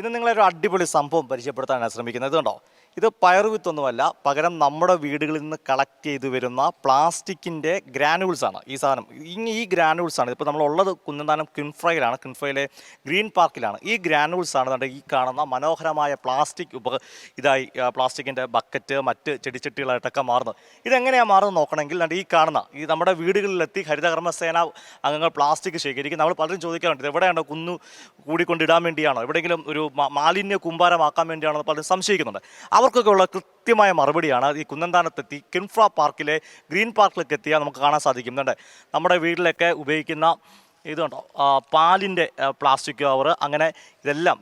ഇന്ന് നിങ്ങളൊരു അടിപൊളി സംഭവം പരിചയപ്പെടുത്താനാണ് ശ്രമിക്കുന്നത് ഇത് പയറുവിത്തൊന്നുമല്ല പകരം നമ്മുടെ വീടുകളിൽ നിന്ന് കളക്ട് ചെയ്തു വരുന്ന പ്ലാസ്റ്റിക്കിന്റെ ഗ്രാനുൾസ് ആണ് ഈ സാധനം. ഈ- ഈ ഗ്രാനുവൽസ് ആണ്. ഇപ്പോൾ നമ്മളുള്ളത് കുന്നന്താനം കിൻഫ്രയിലാണ് കിൻഫ്രയിലെ ഗ്രീൻ പാർക്കിലാണ്. ഈ ഗ്രാനുൾസ് ആണ് ഈ കാണുന്ന മനോഹരമായ പ്ലാസ്റ്റിക് ഉപ ഇതായി പ്ലാസ്റ്റിക്കിന്റെ ബക്കറ്റ് മറ്റ് ചെടിച്ചട്ടികളായിട്ടൊക്കെ മാറുന്നത്. ഇതെങ്ങനെയാണ് മാറുന്നത് നോക്കണമെങ്കിൽ ഈ കാണുന്ന ഈ നമ്മുടെ വീടുകളിലെത്തി ഹരിതകർമ്മസേന അംഗങ്ങൾ പ്ലാസ്റ്റിക് ശേഖരിക്കും. നമ്മൾ പലരും ചോദിക്കാറുണ്ട് ഇത് എവിടെയാണ് കുന്നു കൂടിക്കൊണ്ടിടാൻ വേണ്ടിയാണോ? എവിടെയെങ്കിലും ഒരു മാലിന്യ കുമ്പാരമാക്കാൻ വേണ്ടിയാണോ പലരും സംശയിക്കുന്നുണ്ട്. ഉള്ള കൃത്യമായ മറുപടിയാണ് ഈ കുന്നന്താനത്തെത്തി കിൻഫ്ര പാർക്കിലെ ഗ്രീൻ പാർക്കിലേക്ക് എത്തിയാൽ നമുക്ക് കാണാൻ സാധിക്കും. ഇതുണ്ട് നമ്മുടെ വീട്ടിലൊക്കെ ഉപയോഗിക്കുന്ന ഇതുണ്ടോ? പാലിന്റെ പ്ലാസ്റ്റിക് കവർ അങ്ങനെ ഇതെല്ലാം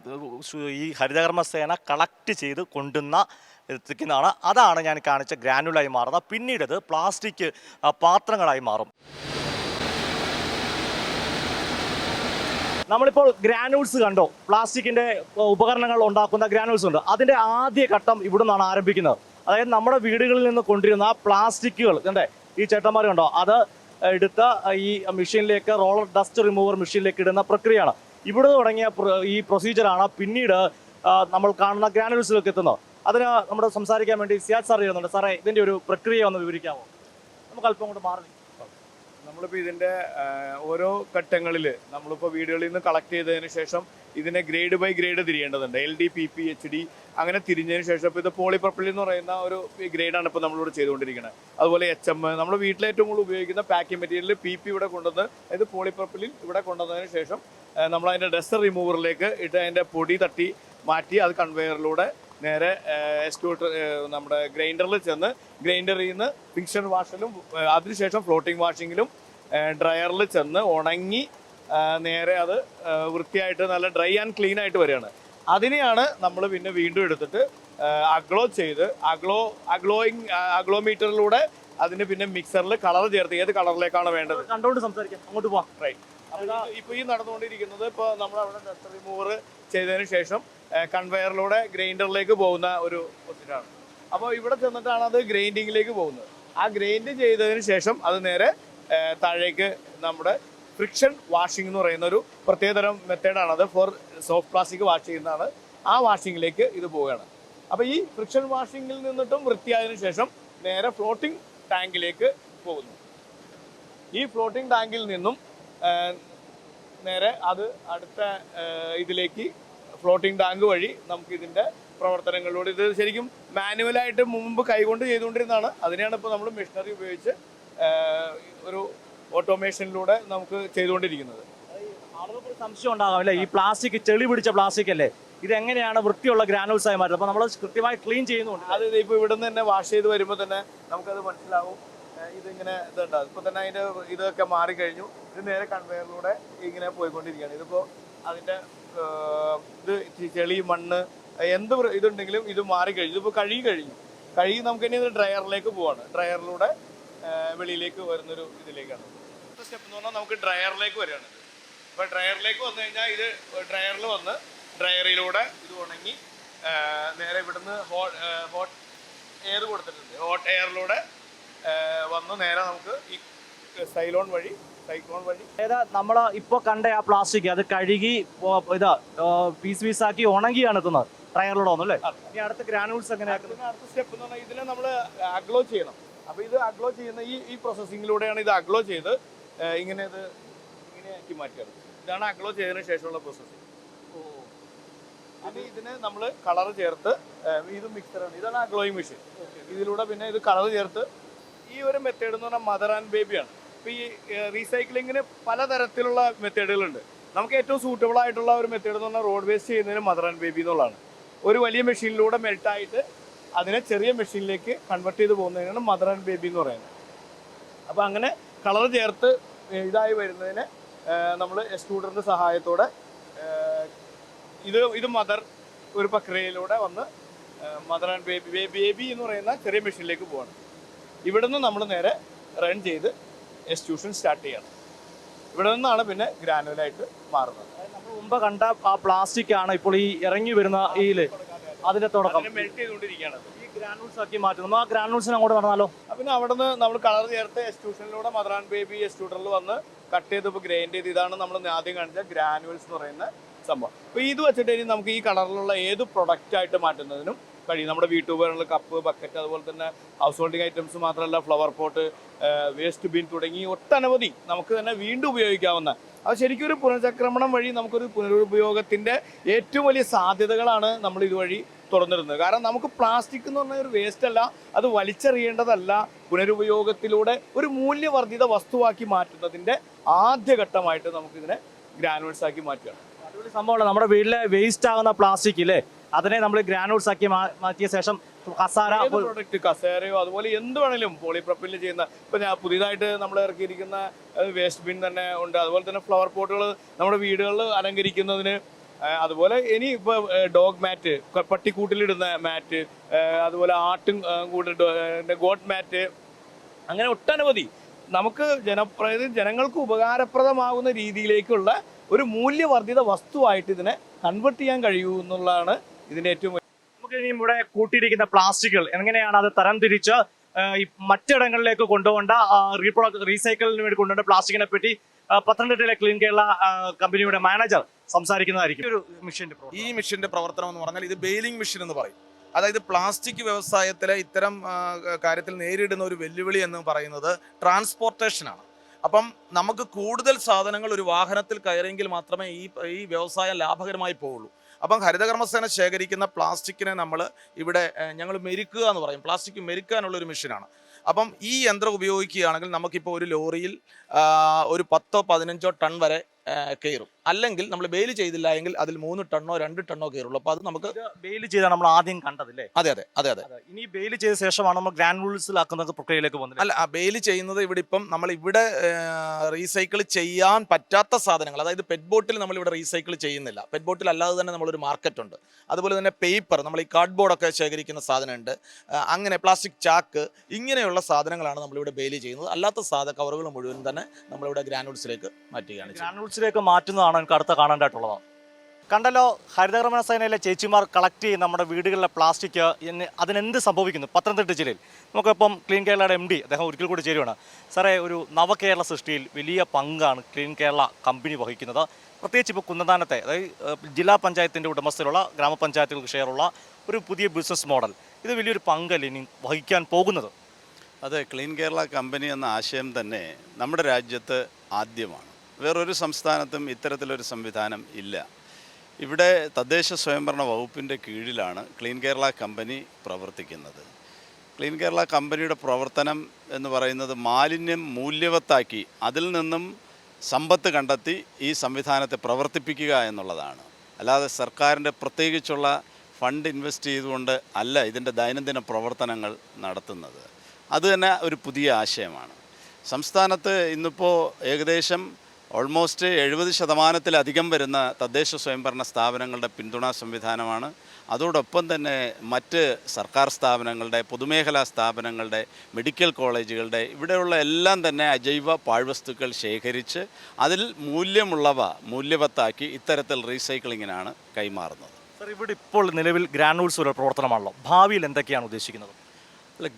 ഈ ഹരിതകർമ്മസേന കളക്ട് ചെയ്ത് കൊണ്ടുവന്ന എത്തിക്കുന്നതാണ്. അതാണ് ഞാൻ കാണിച്ച ഗ്രാനുലായി മാറുന്നത്. പിന്നീടത് പ്ലാസ്റ്റിക് പാത്രങ്ങളായി മാറും. നമ്മളിപ്പോൾ ഗ്രാനൂൾസ് കണ്ടോ? പ്ലാസ്റ്റിക്കിന്റെ ഉപകരണങ്ങൾ ഉണ്ടാക്കുന്ന ഗ്രാനൂൾസ് ഉണ്ട്. അതിന്റെ ആദ്യ ഘട്ടം ഇവിടെ നിന്നാണ് ആരംഭിക്കുന്നത്. അതായത് നമ്മുടെ വീടുകളിൽ നിന്ന് കൊണ്ടിരുന്ന പ്ലാസ്റ്റിക്കുകൾ കണ്ടേ? ഈ ചേട്ടന്മാർ കണ്ടോ? അത് എടുത്ത ഈ മെഷീനിലേക്ക് റോളർ ഡസ്റ്റ് റിമൂവർ മെഷീനിലേക്ക് ഇടുന്ന പ്രക്രിയയാണ്. ഇവിടെ തുടങ്ങിയ ഈ പ്രൊസീജിയറാണ് പിന്നീട് ആ, നമ്മൾ കാണുന്ന ഗ്രാനുൾസിലേക്ക് എത്തുന്നത്. അതിന് നമ്മുടെ സംസാരിക്കാൻ വേണ്ടി സിയാദ് സാർ ചെയ്യുന്നുണ്ട്. സാറേ ഇതിന്റെ ഒരു പ്രക്രിയ ഒന്ന് വിവരിക്കാമോ? നമുക്ക് അല്പം കൊണ്ട് മാറി. നമ്മളിപ്പോൾ ഇതിന്റെ ഓരോ ഘട്ടങ്ങളിൽ നമ്മളിപ്പോൾ വീടുകളിൽ നിന്ന് കളക്ട് ചെയ്തതിന് ശേഷം ഇതിനെ grade by grade തിരിയേണ്ടതുണ്ട്. L D P P H D അങ്ങനെ തിരിഞ്ഞതിന് ശേഷം ഇപ്പോൾ ഇത് പോളിപ്പർപ്പിൾ എന്ന് പറയുന്ന ഒരു ഗ്രേഡാണ് ഇപ്പോൾ നമ്മളിവിടെ ചെയ്തുകൊണ്ടിരിക്കുന്നത് അതുപോലെ എച്ച് എം നമ്മുടെ വീട്ടിൽ ഏറ്റവും കൂടുതൽ ഉപയോഗിക്കുന്ന പാക്കിംഗ് മെറ്റീരിയൽ പി പി ഇവിടെ കൊണ്ടുവന്ന് അതായത് പോളിപ്രപ്പിളിൽ ഇവിടെ കൊണ്ടുവന്നതിന് ശേഷം നമ്മൾ അതിന്റെ ഡസ്റ്റർ റിമൂവറിലേക്ക് ഇട്ട് അതിന്റെ പൊടി തട്ടി മാറ്റി അത് കൺവെയറിലൂടെ നേരെ എക്സ്ക്യൂട്ടർ നമ്മുടെ ഗ്രൈൻഡറിൽ ചെന്ന് ഗ്രൈൻഡറിൽ നിന്ന് ഫിക്ഷൻ വാഷിലും അതിനുശേഷം ഫ്ലോട്ടിംഗ് വാഷിങ്ങിലും ഡ്രയറിൽ ചെന്ന് ഉണങ്ങി നേരെ അത് വൃത്തിയായിട്ട് നല്ല ഡ്രൈ ആൻഡ് ക്ലീൻ ആയിട്ട് വരികയാണ്. അതിനെയാണ് നമ്മൾ പിന്നെ വീണ്ടും എടുത്തിട്ട് അഗ്ലോ ചെയ്ത് അഗ്ലോ അഗ്ലോയിങ് അഗ്ലോമീറ്ററിലൂടെ അതിന് പിന്നെ മിക്സറിൽ കളർ ചേർത്ത് ഏത് കളറിലേക്കാണ് വേണ്ടത്? കണ്ടോണ്ട് സംസാരിക്കാം. അങ്ങോട്ട് പോവാം. റൈറ്റ് ഇപ്പോൾ ഈ നടന്നുകൊണ്ടിരിക്കുന്നത് ഇപ്പോൾ നമ്മൾ അവിടെ ഡസ്റ്റ് റിമൂവർ ചെയ്തതിന് ശേഷം കൺവെയറിലൂടെ ഗ്രൈൻഡറിലേക്ക് പോകുന്ന ഒരു ഒത്തിരിയാണ്. അപ്പോൾ ഇവിടെ ചെന്നിട്ടാണ് അത് ഗ്രൈൻഡിങ്ങിലേക്ക് പോകുന്നത്. ആ ഗ്രൈൻഡ് ചെയ്തതിന് ശേഷം അത് നേരെ താഴേക്ക് നമ്മുടെ ഫ്രിക്ഷൻ വാഷിംഗ് എന്ന് പറയുന്ന ഒരു പ്രത്യേകതരം മെത്തേഡാണ് അത് ഫോർ സോഫ്റ്റ് പ്ലാസ്റ്റിക് വാഷ് ചെയ്യുന്നതാണ്. ആ വാഷിങ്ങിലേക്ക് ഇത് പോവുകയാണ്. അപ്പോൾ ഈ ഫ്രിക്ഷൻ വാഷിങ്ങിൽ നിന്നിട്ടും വൃത്തിയായതിനു ശേഷം നേരെ ഫ്ലോട്ടിംഗ് ടാങ്കിലേക്ക് പോകുന്നു. ഈ ഫ്ലോട്ടിംഗ് ടാങ്കിൽ നിന്നും നേരെ അത് അടുത്ത ഇതിലേക്ക് ഫ്ലോട്ടിംഗ് ടാങ്ക് വഴി നമുക്ക് ഇതിന്റെ പ്രവർത്തനങ്ങളിലൂടെ ഇത് ശരിക്കും മാനുവലായിട്ട് മുമ്പ് കൈകൊണ്ട് ചെയ്തുകൊണ്ടിരുന്നതാണ്. അതിനെയാണ് ഇപ്പോൾ നമ്മൾ മെഷീനറി ഉപയോഗിച്ച് ഒരു ഓട്ടോമേഷനിലൂടെ നമുക്ക് ചെയ്തുകൊണ്ടിരിക്കുന്നത്. ആളുകൾക്ക് ഒരു സംശയം ഉണ്ടാകാം അല്ലേ? ഈ പ്ലാസ്റ്റിക് ചെളി പിടിച്ച പ്ലാസ്റ്റിക് അല്ലേ? ഇത് എങ്ങനെയാണ് വൃത്തിയുള്ള ഗ്രാനുൾസ് ആയി മാറ്റുന്നത് അപ്പോൾ നമ്മൾ കൃത്യമായി ക്ലീൻ ചെയ്യുന്നുണ്ട്. അത് ഇപ്പോൾ ഇവിടെ നിന്ന് തന്നെ വാഷ് ചെയ്ത് വരുമ്പോൾ തന്നെ നമുക്കത് മനസ്സിലാവും. ഇതിങ്ങനെ ഇതുണ്ടാകും ഇപ്പോൾ തന്നെ അതിന്റെ ഇതൊക്കെ മാറിക്കഴിഞ്ഞു. ഇത് നേരെ കൺവെയറിലൂടെ ഇങ്ങനെ പോയിക്കൊണ്ടിരിക്കുകയാണ്. ഇതിപ്പോൾ അതിന്റെ ആ, ഇത് ചെളി മണ്ണ് എന്ത് ഇതുണ്ടെങ്കിലും ഇത് മാറി കഴിഞ്ഞു. ഇതിപ്പോൾ കഴുകി കഴിഞ്ഞു. കഴുകി നമുക്ക് ഇനി ഡ്രയറിലേക്ക് പോവാണ്. ഡ്രയറിലൂടെ വെളിയിലേക്ക് വരുന്നൊരു ഇതിലേക്കാണ്. സ്റ്റെപ്പ് എന്ന് പറഞ്ഞാൽ നമുക്ക് ഡ്രയറിലേക്ക് വരികയാണ് അപ്പോൾ ഡ്രയറിലേക്ക് വന്നു കഴിഞ്ഞാൽ ഇത് ഡ്രയറിൽ വന്ന് ഡ്രയറിലൂടെ ഇത് ഉണങ്ങി നേരെ ഇവിടുന്ന് ഹോട്ട് ഹോട്ട് എയർ കൊടുത്തിട്ടുണ്ട്. ഹോട്ട് എയറിലൂടെ വന്ന് നേരെ നമുക്ക് ഈ സൈലോൺ വഴി സൈക്ലോൺ വഴി. അതായത് നമ്മൾ ഇപ്പോൾ കണ്ട ആ പ്ലാസ്റ്റിക് അത് കഴുകി ഇതാ പീസ് പീസാക്കി ഉണങ്ങിയാണ് എത്തുന്നത് ട്രയറിലൂടെ ഒന്നും അല്ലേ? ഇനി അടുത്ത ഗ്രാനൂൾസ് എങ്ങനെയാക്കുന്നത് അടുത്ത സ്റ്റെപ്പ് എന്ന് പറഞ്ഞാൽ ഇതിനെ നമ്മൾ അഗ്ലോ ചെയ്യണം. അപ്പോൾ ഇത് അഗ്ലോ ചെയ്യുന്ന ഈ ഈ പ്രോസസ്സിങ്ങിലൂടെയാണ് ഇത് അഗ്ലോ ചെയ്ത് ഇങ്ങനെ ഇത് ഇങ്ങനെ ആക്കി മാറ്റുകയാണ് ഇതാണ് അഗ്ലോ ചെയ്തതിന് ശേഷമുള്ള പ്രോസസ്സിങ് ഇനി ഇതിന് നമ്മൾ കളർ ചേർത്ത് ഇത് മിക്സറാണ് ഇതാണ് അഗ്ലോയിങ് മെഷീൻ ഇതിലൂടെ പിന്നെ ഇത് കളർ ചേർത്ത് ഈ ഒരു മെത്തേഡ് എന്ന് പറഞ്ഞാൽ മദർ ആൻഡ് ബേബിയാണ് ഇപ്പോൾ ഈ റീസൈക്ലിങ്ങിന് പലതരത്തിലുള്ള മെത്തേഡുകളുണ്ട്. നമുക്ക് ഏറ്റവും സൂട്ടബിൾ ആയിട്ടുള്ള ഒരു മെത്തേഡ് എന്ന് പറഞ്ഞാൽ റോഡ് വേസ്റ്റ് ചെയ്യുന്നതിന് മദർ ആൻഡ് ബേബി എന്നുള്ളതാണ്. ഒരു വലിയ മെഷീനിലൂടെ മെൽട്ടായിട്ട് അതിനെ ചെറിയ മെഷീനിലേക്ക് കൺവെർട്ട് ചെയ്ത് പോകുന്നതിനാണ് മദർ ആൻഡ് ബേബി എന്ന് പറയുന്നത്. അപ്പോൾ അങ്ങനെ കളർ ചേർത്ത് ഇതായി വരുന്നതിന് നമ്മൾ എക്സ്ട്രൂഡറിന്റെ സഹായത്തോടെ ഇത് ഇത് മദർ ഒരു പ്രക്രിയയിലൂടെ വന്ന് മദർ ആൻഡ് ബേബി ബേബി എന്ന് പറയുന്ന ചെറിയ മെഷീനിലേക്ക് പോവാണ്. ഇവിടുന്ന് നമ്മൾ നേരെ റൺ ചെയ്ത് എക്സ്ട്രൂഷൻ സ്റ്റാർട്ട് ചെയ്യണം ഇവിടെ നിന്നാണ് പിന്നെ ഗ്രാനുവലായിട്ട് മാറുന്നത്. നമ്മൾ മുമ്പ് കണ്ട ആ പ്ലാസ്റ്റിക് ആണ് ഇപ്പോൾ ഈ ഇറങ്ങി വരുന്ന ഈ അതിന്റെ തുടക്കം. അതിനെ മെൽറ്റ് ചെയ്തുകൊണ്ടിരിക്കുകയാണ് അത്. ഈ ഗ്രാനുൾസ് ആക്കി മാറ്റുന്നു. ആ ഗ്രാനുൾസിനെ അങ്ങോട്ട് നടന്നാലോ? അപ്പൊ പിന്നെ അവിടെ നിന്ന് നമ്മൾ കളർ ചേർത്ത് എക്സ്ട്രൂഷനിലൂടെ മദർ ആൻഡ് ബേബി എക്സ്ട്രൂഡറിൽ വന്ന് കട്ട് ചെയ്ത് ഇപ്പോൾ ഗ്രൈൻഡ് ചെയ്ത് ഇതാണ് നമ്മൾ ആദ്യം കാണിച്ച ഗ്രാനുവൽസ് എന്ന് പറയുന്ന സംഭവം. അപ്പോൾ ഇത് വെച്ചിട്ട് ഇനി നമുക്ക് ഈ കളറിലുള്ള ഏത് പ്രൊഡക്റ്റ് ആയിട്ട് മാറ്റുന്നതിനും കഴിയും നമ്മുടെ വീട്ടുപകരണങ്ങൾ കപ്പ് ബക്കറ്റ് അതുപോലെ തന്നെ ഹൗസ് ഹോൾഡിംഗ് ഐറ്റംസ് മാത്രമല്ല ഫ്ലവർ പോട്ട് വേസ്റ്റ് ബിൻ തുടങ്ങി ഒട്ടനവധി നമുക്ക് തന്നെ വീണ്ടും ഉപയോഗിക്കാവുന്ന. അത് ശരിക്കും ഒരു പുനഃചക്രമണം വഴി നമുക്കൊരു പുനരുപയോഗത്തിന്റെ ഏറ്റവും വലിയ സാധ്യതകളാണ് നമ്മൾ ഇതുവഴി തുറന്നിരുന്നത്. കാരണം നമുക്ക് പ്ലാസ്റ്റിക് എന്ന് പറഞ്ഞ ഒരു വേസ്റ്റ് അല്ല അത് വലിച്ചെറിയേണ്ടതല്ല പുനരുപയോഗത്തിലൂടെ ഒരു മൂല്യവർദ്ധിത വസ്തുവാക്കി മാറ്റുന്നതിന്റെ ആദ്യഘട്ടമായിട്ട് നമുക്കിതിനെ ഗ്രാനുവൽസ് ആക്കി മാറ്റുകയാണ്. അതുപോലെ സംഭവമാണ്. നമ്മുടെ വീട്ടിലെ വേസ്റ്റ് ആകുന്ന പ്ലാസ്റ്റിക് ഇല്ലേ? അതിനെ നമ്മൾ ഗ്രാനൂട്ട്സ് ആക്കി മാറ്റിയ ശേഷം കസാര പ്രൊഡക്റ്റ് കസേരയോ അതുപോലെ എന്ത് വേണേലും പോളിപ്രപ്പിൽ ചെയ്യുന്ന ഇപ്പൊ ഞാൻ പുതിയതായിട്ട് നമ്മൾ ഇറക്കിയിരിക്കുന്ന വേസ്റ്റ് ബിൻ തന്നെ ഉണ്ട്. അതുപോലെ തന്നെ ഫ്ലവർ പോട്ടുകൾ നമ്മുടെ വീടുകളിൽ അലങ്കരിക്കുന്നതിന് അതുപോലെ ഇനി ഇപ്പൊ ഡോഗ് മാറ്റ് പട്ടിക്കൂട്ടിലിടുന്ന മാറ്റ് അതുപോലെ ആട്ടും കൂടി ഗോട്ട് മാറ്റ് അങ്ങനെ ഒട്ടനവധി നമുക്ക് ജനപ്രതി ജനങ്ങൾക്ക് ഉപകാരപ്രദമാകുന്ന രീതിയിലേക്കുള്ള ഒരു മൂല്യവർദ്ധിത വസ്തുവായിട്ട് ഇതിനെ കൺവെർട്ട് ചെയ്യാൻ കഴിയൂ എന്നുള്ളതാണ് ഇതിന്റെ ഏറ്റവും വലിയ നമുക്ക് ഇനി ഇവിടെ കൂട്ടിയിരിക്കുന്ന പ്ലാസ്റ്റിക്കുകൾ എങ്ങനെയാണ് അത് തരം തിരിച്ച് ഈ മറ്റിടങ്ങളിലേക്ക് കൊണ്ടുപോകേണ്ട റീപ്രോഡക്ട് റീസൈക്കിളിന് വേണ്ടി കൊണ്ടുപോകേണ്ട പ്ലാസ്റ്റിക്കിനെ പറ്റി പത്തനംതിട്ടയിലെ ക്ലീൻ കേരള കമ്പനിയുടെ മാനേജർ സംസാരിക്കുന്നതായിരിക്കും. ഒരു മിഷന്റെ ഈ മിഷന്റെ പ്രവർത്തനം എന്ന് പറഞ്ഞാൽ ഇത് ബെയിലിംഗ് മെഷീൻ എന്ന് പറയും. അതായത് പ്ലാസ്റ്റിക് വ്യവസായത്തിലെ ഇത്തരം കാര്യത്തിൽ നേരിടുന്ന ഒരു വെല്ലുവിളി എന്ന് പറയുന്നത് ട്രാൻസ്പോർട്ടേഷനാണ്. അപ്പം നമുക്ക് കൂടുതൽ സാധനങ്ങൾ ഒരു വാഹനത്തിൽ കയറിയെങ്കിൽ മാത്രമേ ഈ ഈ വ്യവസായം ലാഭകരമായി പോവുള്ളൂ. അപ്പം ഹരിതകർമ്മസേന ശേഖരിക്കുന്ന പ്ലാസ്റ്റിക്കിനെ നമ്മൾ ഇവിടെ ഞങ്ങൾ മെരുക്കുക എന്ന് പറയും. പ്ലാസ്റ്റിക് മെരുക്കാനുള്ള ഒരു മെഷീനാണ്. അപ്പം ഈ യന്ത്രം ഉപയോഗിക്കുകയാണെങ്കിൽ നമുക്കിപ്പോൾ ഒരു ലോറിയിൽ ഒരു പത്തോ പതിനഞ്ചോ ടൺ വരെ കയറും. അല്ലെങ്കിൽ നമ്മൾ ബെയിൽ ചെയ്തില്ല എങ്കിൽ അതിൽ മൂന്ന് ടണ്ണോ രണ്ട് ടണ്ണോ കയറുള്ളൂ. അപ്പോൾ അത് നമുക്ക് ബെയിൽ ചെയ്താണ് നമ്മൾ ആദ്യം കണ്ടതല്ലേ അതെ അതെ അതെ അതെ. ഇനി ബെയിൽ ചെയ്ത ശേഷമാണ് നമ്മൾ ഗ്രാനുൾസിലാക്കുന്ന പ്രക്രിയയിലേക്ക് വന്നത് അല്ല? ബെയിൽ ചെയ്യുന്നത് ഇവിടെ ഇപ്പം നമ്മൾ ഇവിടെ റീസൈക്കിൾ ചെയ്യാൻ പറ്റാത്ത സാധനങ്ങൾ അതായത് പെറ്റ് ബോട്ടിൽ നമ്മൾ ഇവിടെ റീസൈക്കിൾ ചെയ്യുന്നില്ല. പെറ്റ് ബോട്ടിൽ അല്ലാതെ തന്നെ നമ്മളൊരു മാർക്കറ്റ് ഉണ്ട്. അതുപോലെ തന്നെ പേപ്പർ നമ്മൾ ഈ കാർഡ് ബോർഡൊക്കെ ശേഖരിക്കുന്ന സാധനമുണ്ട്. അങ്ങനെ പ്ലാസ്റ്റിക് ചാക്ക് ഇങ്ങനെയുള്ള സാധനങ്ങളാണ് നമ്മളിവിടെ ബെയിൽ ചെയ്യുന്നത്. അല്ലാത്ത സാധ കവറുകൾ മുഴുവൻ തന്നെ നമ്മളിവിടെ ഗ്രാനുൾസിലേക്ക് മാറ്റുകയാണ് ചെയ്യുന്നത്. ഗ്രാനുൾസിലേക്ക് മാറ്റുന്നതാണ് എനിക്ക് അടുത്ത കാണേണ്ടതായിട്ടുള്ളത് കണ്ടല്ലോ ഹരിതകർമ്മ സേനയിലെ ചേച്ചിമാർ കളക്ട് ചെയ്യും നമ്മുടെ വീടുകളിലെ പ്ലാസ്റ്റിക് അതിനെന്ത് സംഭവിക്കുന്നു? പത്തനംതിട്ട ജില്ലയിൽ. നമുക്കിപ്പം ക്ലീൻ കേരളയുടെ എം ഡി അദ്ദേഹം ഒരിക്കൽ കൂടി ചേരുവാണ്. സാറേ ഒരു നവകേരള സൃഷ്ടിയിൽ വലിയ പങ്കാണ് ക്ലീൻ കേരള കമ്പനി വഹിക്കുന്നത്. പ്രത്യേകിച്ച് ഇപ്പോൾ കുന്നദാനത്തെ അതായത് ജില്ലാ പഞ്ചായത്തിന്റെ ഉടമസ്ഥയിലുള്ള ഗ്രാമപഞ്ചായത്തുകൾക്ക് ഷെയറുള്ള ഒരു പുതിയ ബിസിനസ് മോഡൽ ഇത് വലിയൊരു പങ്കല്ലേ ഇനി വഹിക്കാൻ പോകുന്നത്? അതെ ക്ലീൻ കേരള കമ്പനി എന്ന ആശയം തന്നെ നമ്മുടെ രാജ്യത്ത് ആദ്യമാണ്. വേറൊരു സംസ്ഥാനത്തും ഇത്തരത്തിലൊരു സംവിധാനം ഇല്ല. ഇവിടെ തദ്ദേശ സ്വയംഭരണ വകുപ്പിന്റെ കീഴിലാണ് ക്ലീൻ കേരള കമ്പനി പ്രവർത്തിക്കുന്നത്. ക്ലീൻ കേരള കമ്പനിയുടെ പ്രവർത്തനം എന്ന് പറയുന്നത് മാലിന്യം മൂല്യവത്താക്കി അതിൽ നിന്നും സമ്പത്ത് കണ്ടെത്തി ഈ സംവിധാനത്തെ പ്രവർത്തിപ്പിക്കുക എന്നുള്ളതാണ്. അല്ലാതെ സർക്കാരിന്റെ പ്രത്യേകിച്ചുള്ള ഫണ്ട് ഇൻവെസ്റ്റ് ചെയ്തുകൊണ്ട് അല്ല ഇതിന്റെ ദൈനംദിന പ്രവർത്തനങ്ങൾ നടത്തുന്നത്. അത് തന്നെ ഒരു പുതിയ ആശയമാണ്. സംസ്ഥാനത്ത് ഇന്നിപ്പോൾ ഏകദേശം ഓൾമോസ്റ്റ് എഴുപത് ശതമാനത്തിലധികം വരുന്ന തദ്ദേശ സ്വയംഭരണ സ്ഥാപനങ്ങളുടെ പിന്തുണാ സംവിധാനമാണ്. അതോടൊപ്പം തന്നെ മറ്റ് സർക്കാർ സ്ഥാപനങ്ങളുടെ പൊതുമേഖലാ സ്ഥാപനങ്ങളുടെ മെഡിക്കൽ കോളേജുകളുടെ ഇവിടെയുള്ള എല്ലാം തന്നെ അജൈവ പാഴ്വസ്തുക്കൾ ശേഖരിച്ച് അതിൽ മൂല്യമുള്ളവ മൂല്യവത്താക്കി ഇത്തരത്തിൽ റീസൈക്ലിങ്ങിനാണ് കൈമാറുന്നത്. സർ ഇവിടെ ഇപ്പോൾ നിലവിൽ ഗ്രാനൂൾസ് ഒരു പ്രവർത്തനമാണല്ലോ. ഭാവിയിൽ എന്തൊക്കെയാണ് ഉദ്ദേശിക്കുന്നത്? അല്ല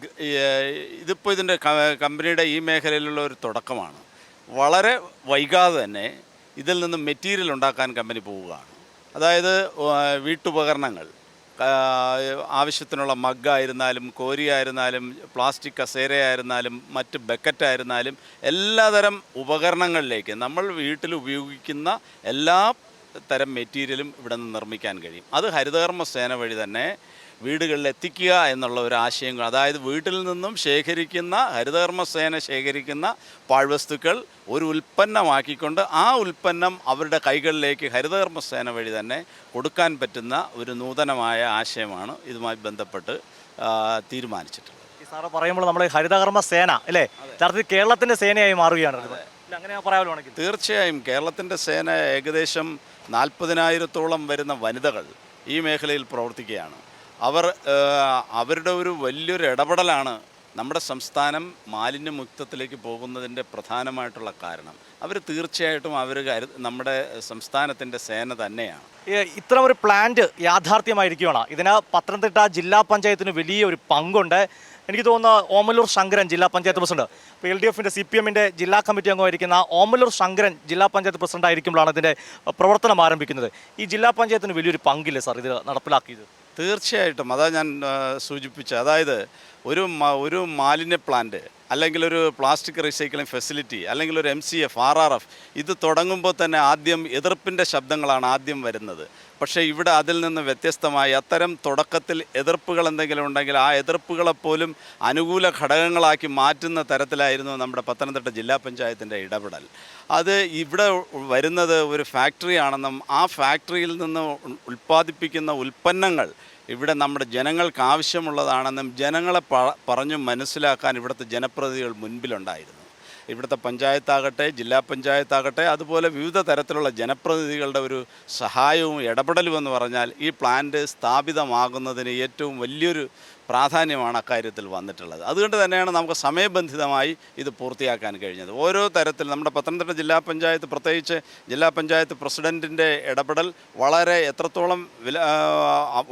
ഇതിപ്പോൾ ഇതിന്റെ കമ്പനിയുടെ ഈ മേഖലയിലുള്ള ഒരു തുടക്കമാണ്. വളരെ വൈകാതെ തന്നെ ഇതിൽ നിന്ന് മെറ്റീരിയൽ ഉണ്ടാക്കാൻ കമ്പനി പോവുകയാണ്. അതായത് വീട്ടുപകരണങ്ങൾ. ആവശ്യത്തിനുള്ള മഗ്ഗായിരുന്നാലും കോരിയായിരുന്നാലും പ്ലാസ്റ്റിക് കസേരയായിരുന്നാലും മറ്റ് ബക്കറ്റായിരുന്നാലും എല്ലാതരം ഉപകരണങ്ങളിലേക്ക് നമ്മൾ വീട്ടിൽ ഉപയോഗിക്കുന്ന എല്ലാ തരം മെറ്റീരിയലും ഇവിടെ നിന്ന് നിർമ്മിക്കാൻ കഴിയും. അത് ഹരിതകർമ്മ സേന വഴി തന്നെ വീടുകളിൽ എത്തിക്കുക എന്നുള്ള ഒരു ആശയം അതായത് വീട്ടിൽ നിന്നും ശേഖരിക്കുന്ന ഹരിതകർമ്മസേന ശേഖരിക്കുന്ന പാഴ്വസ്തുക്കൾ ഒരു ഉൽപ്പന്നമാക്കിക്കൊണ്ട് ആ ഉൽപ്പന്നം അവരുടെ കൈകളിലേക്ക് ഹരിതകർമ്മസേന വഴി തന്നെ കൊടുക്കാൻ പറ്റുന്ന ഒരു നൂതനമായ ആശയമാണ് ഇതുമായി ബന്ധപ്പെട്ട് തീരുമാനിച്ചിട്ടുള്ളത്. സാറ് പറയുമ്പോൾ നമ്മൾ ഹരിതകർമ്മ സേന അല്ലേ യഥാർത്ഥത്തിൽ കേരളത്തിന്റെ സേനയായി മാറുകയാണ് തീർച്ചയായും കേരളത്തിന്റെ സേന ഏകദേശം നാൽപ്പതിനായിരത്തോളം വരുന്ന വനിതകൾ ഈ മേഖലയിൽ പ്രവർത്തിക്കുകയാണ്. അവർ അവരുടെ ഒരു വലിയൊരു ഇടപെടലാണ് നമ്മുടെ സംസ്ഥാനം മാലിന്യമുക്തത്തിലേക്ക് പോകുന്നതിന്റെ പ്രധാനമായിട്ടുള്ള കാരണം. അവർ തീർച്ചയായിട്ടും അവർ നമ്മുടെ സംസ്ഥാനത്തിന്റെ സേന തന്നെയാണ്. ഇത്തരം ഒരു പ്ലാന്റ് യാഥാർത്ഥ്യമായിരിക്കുകയാണ്. ഇതിന് പത്തനംതിട്ട ജില്ലാ പഞ്ചായത്തിന് വലിയ ഒരു പങ്കുണ്ട്. എനിക്ക് തോന്നുന്നു ഓമലൂർ ശങ്കരൻ ജില്ലാ പഞ്ചായത്ത് പ്രസിഡന്റ്. ഇപ്പോൾ എൽ ഡി എഫിന്റെ സി പി എമ്മിന്റെ ജില്ലാ കമ്മിറ്റി അംഗമായിരിക്കുന്ന ഓമലൂർ ശങ്കരൻ ജില്ലാ പഞ്ചായത്ത് പ്രസിഡന്റ് ആയിരിക്കുമ്പോഴാണ് ഇതിന്റെ പ്രവർത്തനം ആരംഭിക്കുന്നത്. ഈ ജില്ലാ പഞ്ചായത്തിന് വലിയൊരു പങ്കില്ലേ സാർ ഇത് നടപ്പിലാക്കിയത്? തീർച്ചയായിട്ടും അതാ ഞാൻ സൂചിപ്പിച്ച അതായത് ഒരു ഒരു മാലിന്യ പ്ലാന്റ് അല്ലെങ്കിൽ ഒരു പ്ലാസ്റ്റിക് റീസൈക്ലിംഗ് ഫെസിലിറ്റി അല്ലെങ്കിൽ ഒരു M C F R R F ഇത് തുടങ്ങുമ്പോൾ തന്നെ ആദ്യം എതിർപ്പിന്റെ ശബ്ദങ്ങളാണ് ആദ്യം വരുന്നത്. പക്ഷേ ഇവിടെ അതിൽ നിന്ന് വ്യത്യസ്തമായി അത്തരം തുടക്കത്തിൽ എതിർപ്പുകൾ എന്തെങ്കിലും ഉണ്ടെങ്കിൽ ആ എതിർപ്പുകളെപ്പോലും അനുകൂല ഘടകങ്ങളാക്കി മാറ്റുന്ന തരത്തിലായിരുന്നു നമ്മുടെ പത്തനംതിട്ട ജില്ലാ പഞ്ചായത്തിന്റെ ഇടപെടൽ. അത് ഇവിടെ വരുന്നത് ഒരു ഫാക്ടറിയാണെന്നും ആ ഫാക്ടറിയിൽ നിന്ന് ഉൽ- ഉൽപ്പാദിപ്പിക്കുന്ന ഉൽപ്പന്നങ്ങൾ ഇവിടെ നമ്മുടെ ജനങ്ങൾക്ക് ആവശ്യമുള്ളതാണെന്നും ജനങ്ങളെ പറഞ്ഞു മനസ്സിലാക്കാൻ ഇവിടുത്തെ ജനപ്രതിനിധികൾ മുൻപിലുണ്ടായിരുന്നു. ഇവിടുത്തെ പഞ്ചായത്താകട്ടെ ജില്ലാ പഞ്ചായത്താകട്ടെ അതുപോലെ വിവിധ തരത്തിലുള്ള ജനപ്രതിനിധികളുടെ ഒരു സഹായവും ഇടപെടലും എന്ന് പറഞ്ഞാൽ ഈ പ്ലാന്റ് സ്ഥാപിതമാകുന്നതിന് ഏറ്റവും വലിയൊരു പ്രാധാന്യമാണ് അക്കാര്യത്തിൽ വന്നിട്ടുള്ളത്. അതുകൊണ്ട് തന്നെയാണ് നമുക്ക് സമയബന്ധിതമായി ഇത് പൂർത്തിയാക്കാൻ കഴിഞ്ഞത്. ഓരോ തരത്തിൽ നമ്മുടെ പത്തനംതിട്ട ജില്ലാ പഞ്ചായത്ത് പ്രത്യേകിച്ച് ജില്ലാ പഞ്ചായത്ത് പ്രസിഡന്റിന്റെ ഇടപെടൽ വളരെ എത്രത്തോളം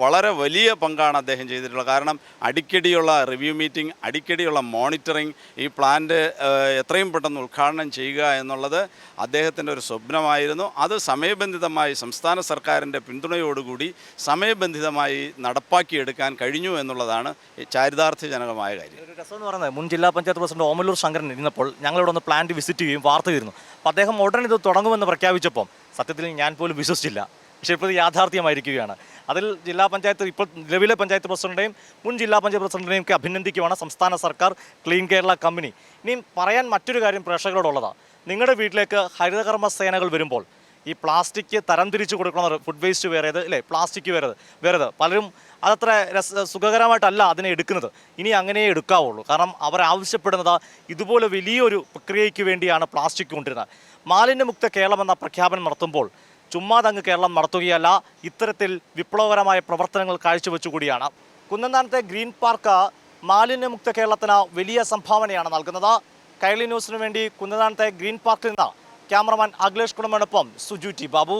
വളരെ വലിയ പങ്കാണ് അദ്ദേഹം ചെയ്തിട്ടുള്ളത്. കാരണം അടിക്കടിയുള്ള റിവ്യൂ മീറ്റിംഗ് അടിക്കടിയുള്ള മോണിറ്ററിംഗ് ഈ പ്ലാന്റ് എത്രയും പെട്ടെന്ന് ഉദ്ഘാടനം ചെയ്യുക എന്നുള്ളത് അദ്ദേഹത്തിന്റെ ഒരു സ്വപ്നമായിരുന്നു. അത് സമയബന്ധിതമായി സംസ്ഥാന സർക്കാരിന്റെ പിന്തുണയോടുകൂടി സമയബന്ധിതമായി നടപ്പാക്കിയെടുക്കാൻ കഴിഞ്ഞു എന്നുള്ളതാണ് ചാരിതാർത്ഥ്യജനകമായ കാര്യം. ഒരു രസം എന്ന് പറയുന്നത് മുൻ ജില്ലാ പഞ്ചായത്ത് പ്രസിഡന്റ് ഓമല്ലൂർ ശങ്കരൻ ഇരുന്നപ്പോൾ ഞങ്ങളിവിടെ ഒന്ന് പ്ലാന്റ് വിസിറ്റ് ചെയ്യുകയും വാർത്ത ചെയ്യുന്നു അപ്പോൾ അദ്ദേഹം ഉടൻ ഇത് തുടങ്ങുമെന്ന് പ്രഖ്യാപിച്ചപ്പോൾ സത്യത്തിൽ ഞാൻ പോലും വിശ്വസിച്ചില്ല. പക്ഷേ ഇപ്പോൾ ഇത് യാഥാർത്ഥ്യമായിരിക്കുകയാണ്. അതിൽ ജില്ലാ പഞ്ചായത്ത് ഇപ്പോൾ നിലവിലെ പഞ്ചായത്ത് പ്രസിഡന്റിനെയും മുൻ ജില്ലാ പഞ്ചായത്ത് പ്രസിഡന്റിനെയും ഒക്കെ അഭിനന്ദിക്കുവാണ് സംസ്ഥാന സർക്കാർ ക്ലീൻ കേരള കമ്പനി. ഇനിയും പറയാൻ മറ്റൊരു കാര്യം പ്രേക്ഷകരോടുള്ളതാണ് നിങ്ങളുടെ വീട്ടിലേക്ക് ഹരിതകർമ്മ സേനകൾ വരുമ്പോൾ ഈ പ്ലാസ്റ്റിക് തരം തിരിച്ചു കൊടുക്കണം ഫുഡ് വേസ്റ്റ് വേറേത് അല്ലേ പ്ലാസ്റ്റിക് വേറേത് വേറേത്. പലരും അതത്ര രസ സുഖകരമായിട്ടല്ല അതിനെ എടുക്കുന്നത്. ഇനി അങ്ങനെ എടുക്കാവുള്ളൂ. കാരണം അവർ ആവശ്യപ്പെടുന്നത് ഇതുപോലെ വലിയൊരു പ്രക്രിയയ്ക്ക് വേണ്ടിയാണ് പ്ലാസ്റ്റിക് കൊണ്ടിരുന്നത്. മാലിന്യമുക്ത കേരളം എന്ന പ്രഖ്യാപനം നടത്തുമ്പോൾ ചുമ്മാതങ്ങ് കേരളം നടത്തുകയല്ല ഇത്തരത്തിൽ വിപ്ലവകരമായ പ്രവർത്തനങ്ങൾ കാഴ്ചവെച്ചുകൂടിയാണ് കുന്നന്താനത്തെ ഗ്രീൻ പാർക്ക് മാലിന്യമുക്ത കേരളത്തിന് വലിയ സംഭാവനയാണ് നൽകുന്നത്. കൈലി ന്യൂസിനു വേണ്ടി കുന്നന്താനത്തെ ഗ്രീൻ പാർക്കിൽ നിന്ന് ക്യാമറമാൻ അഖിലേഷ് കുടുംബനൊപ്പം സുജു ടി ബാബു.